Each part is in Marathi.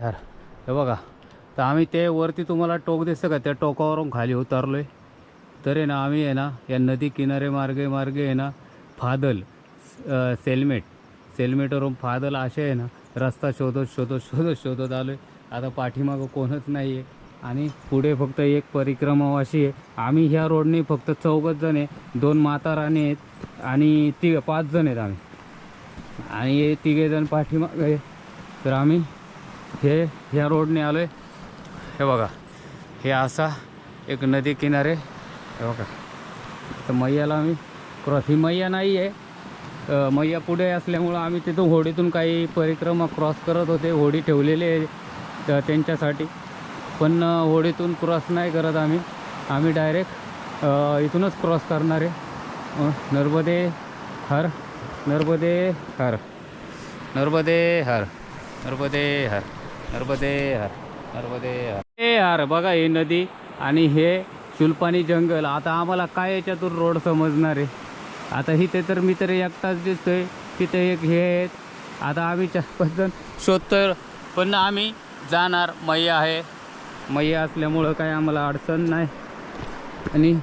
यार हे बघा तर आम्ही ते वरती तुम्हाला टोक दिसतं का? त्या टोकावरून खाली उतरलो आहे तर आहे ना आम्ही आहे ना या नदी किनारे मार्गे मार्गे आहे ना फादल सेलमेट सेलमेटवरून फादल असे आहे ना रस्ता शोधत शोधत शोधत शोधत आलो आहे आता पाठीमागं कोणच नाही आहे आणि पुढे फक्त एक परिक्रमा अशी आहे. आम्ही ह्या रोडने फक्त चौघच जण आहे. दोन माताराणी आहेत आणि ती पाच जण आहेत आम्ही. आणि तिघे तिघेजण पाठीमागे तर आम्ही हे ह्या रोडने आलो आहे हे बघा हे असा एक नदी किनारे. हे बघा. तर मैयाला आम्ही क्रॉस ही मैया नाही आहे. मैया पुढे असल्यामुळं आम्ही तिथून होडीतून काही परिक्रमा क्रॉस करत होते. होडी ठेवलेली आहे तर त्यांच्यासाठी. पण होडीतून क्रॉस नाही करत आम्ही. आम्ही डायरेक्ट इथूनच क्रॉस करणार आहे. अ, नर्मदे हर नर्मदे हर नर्मदे हर नर्मदे हर. नर्मदे हर नर्मदे हर हे यार बघा ही नदी आणि हे चुलपाणी जंगल. आता आम्हाला काय याच्यातून रोड समजणार आहे? आता इथे तर मी तरी एकटाच दिसतोय तिथे एक हे आहेत. आता आम्ही चार जण शोधतोय पण आम्ही जाणार. मैया आहे. मैया असल्यामुळं काय आम्हाला अडचण नाही. आणि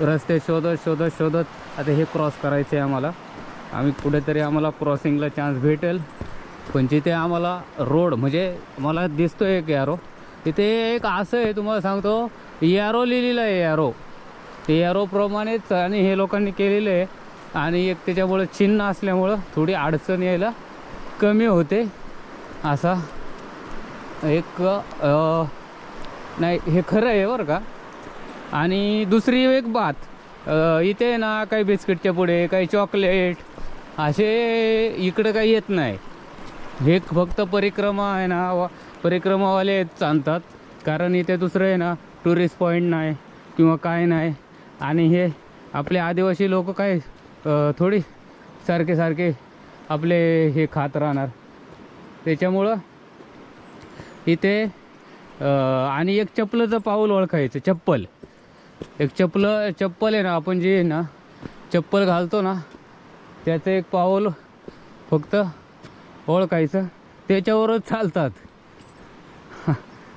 रस्ते शोधत शोधत शोधत आता हे क्रॉस करायचे आहे आम्हाला. आम्ही कुठेतरी आम्हाला क्रॉसिंगला चान्स भेटेल. पण जिथे आम्हाला रोड म्हणजे मला दिसतो एक यारो तिथे एक असं आहे तुम्हाला सांगतो यारो लिहिलेलं आहे यारो ते यारोप्रमाणेच आणि हे लोकांनी केलेलं आहे. आणि एक त्याच्यामुळं चिन्ह असल्यामुळं थोडी अडचण यायला कमी होते. असा एक नाही हे खरं आहे बरं का. आणि दुसरी एक बात इथे ना काही बिस्किटच्या पुढे काही चॉकलेट असे इकडं काही येत नाही. हे फक्त परिक्रमा आहे ना वा परिक्रमावाले चालतात. कारण इथे दुसरं आहे ना टुरिस्ट पॉईंट नाही किंवा काय नाही. आणि हे आपले आदिवासी लोक काय थोडी सारखे सारखे आपले हे खात राहणार. त्याच्यामुळं इथे आणि एक चप्पलचं पाऊल ओळखायचं चप्पल. एक चप्पल चप्पल आहे ना आपण जे आहे ना चप्पल घालतो ना त्याचं एक पाऊल फक्त ओळखायचं? त्याच्यावरच चालतात.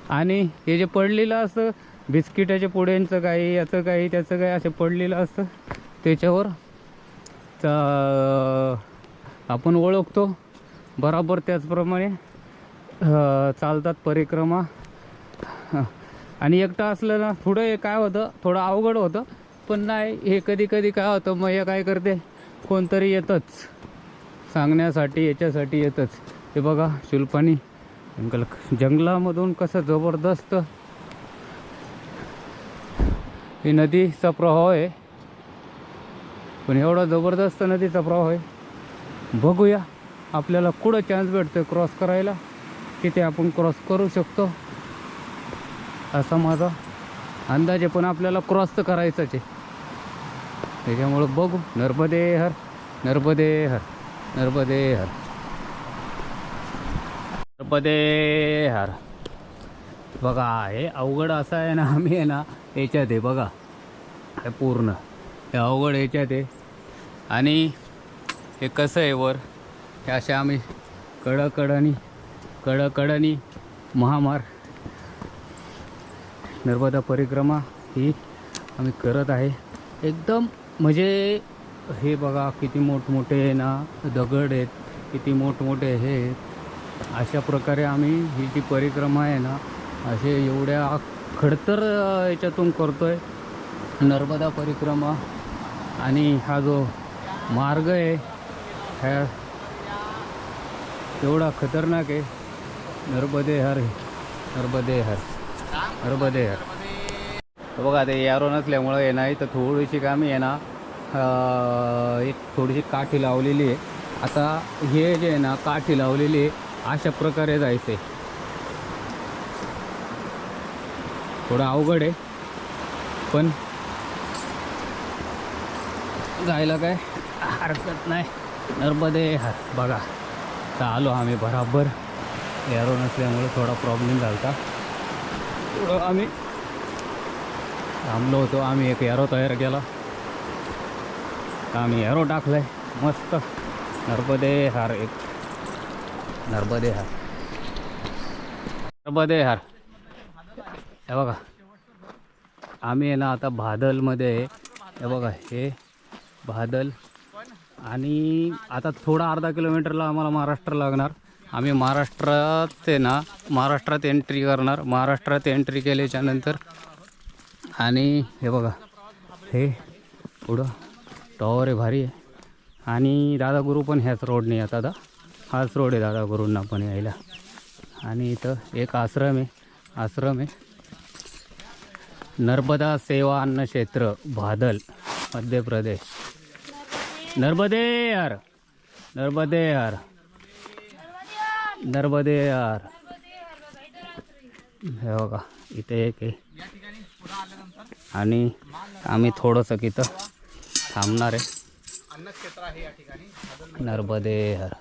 आणि हे जे पडलेलं असतं बिस्किटाच्या पुड्यांचं काही याचं काही त्याचं काही असं पडलेलं असतं त्याच्यावर चा- आपण ओळखतो. बराबर त्याचप्रमाणे चालतात परिक्रमा. आणि एकटं असलं ना थोडं हे काय होतं थोडं अवघड होतं पण नाही हे कधी कधी काय होतं मग हे काय करते कोणतरी येतंच. सांगण्यासाठी याच्यासाठी येतच. हे बघा शुल्पानी. जंगल जंगलामधून कसं जबरदस्त ही नदीचा प्रवाह आहे. पण एवढा जबरदस्त नदीचा प्रवाह आहे. बघूया आपल्याला कुठं चान्स भेटतो क्रॉस करायला. तिथे आपण क्रॉस करू शकतो. असा माझा अंदाज आहे पण आपल्याला क्रॉस तर करायचाच आहे. त्याच्यामुळं बघू नर्मदे हर नर्मदे हर नर्मदे हर। नर्मदे हर। बघा हे अवघड असं आहे ना आम्ही आहे ना याच्यात आहे बघा. हे पूर्ण. हे अवघड याच्यात आहे. आणि हे कसं आहे वर? हे असे आम्ही कडकडणी कडकडणी महामार्ग. नर्मदा परिक्रमा ही आम्ही करत आहे. एकदम म्हणजे हे बघा किती मोठमोठे ना दगड आहेत किती मोठमोठे हे आहेत. अशा प्रकारे आम्ही ही जी परिक्रमा आहे ना असे एवढ्या खडतर याच्यातून करतो आहे नर्मदा परिक्रमा आणि हा जो मार्ग आहे ह्या एवढा खतरनाक आहे. नर्मदे हर नर्मदे हर नर्मदे हर बघा ते यारो नसल्यामुळं आहे तर थोडीशी कामी येणार एक थोडीशी काठी लावलेली आहे. आता हे जे आहे ना काठी लावलेली आहे अशा प्रकारे जायचं आहे थोडं अवघड आहे. पण जायला काय हरकत नाही. नर्मदे हर बघा. तर आलो आम्ही बराबर. एरो नसल्यामुळे थोडा प्रॉब्लेम झाला होता थोडं आम्ही थांबलो होतो. आम्ही एक एरो तयार केला. आम्ही एरो टाकलाय. मस्त. नर्मदे हार एक. नर्मदे हार. नर्मदे हार. हे बघा. आम्ही आहे ना आता भादलमध्ये आहे. हे बघा हे भादल आणि आता थोडा अर्धा किलोमीटरला आम्हाला महाराष्ट्र लागणार. आम्ही महाराष्ट्रात आहे ना महाराष्ट्रात एंट्री करणार. महाराष्ट्रात एंट्री केल्याच्यानंतर आणि हे बघा हे पुढं. टॉवर आहे भारी आहे. आणि दादा गुरु पण ह्याच रोडने येतात दादा हाच रोड आहे दादा गुरूंना पण यायला. आणि इथं एक आश्रम आहे आश्रम आहे. नर्मदा सेवा अन्न क्षेत्र भादल मध्य प्रदेश. नर्मदे यार नर्मदे यार नर्मदे यार. हे बघा इथे एक आहे. आणि आम्ही थोडंसं इथं थांबणार आहे. नर्मदे यार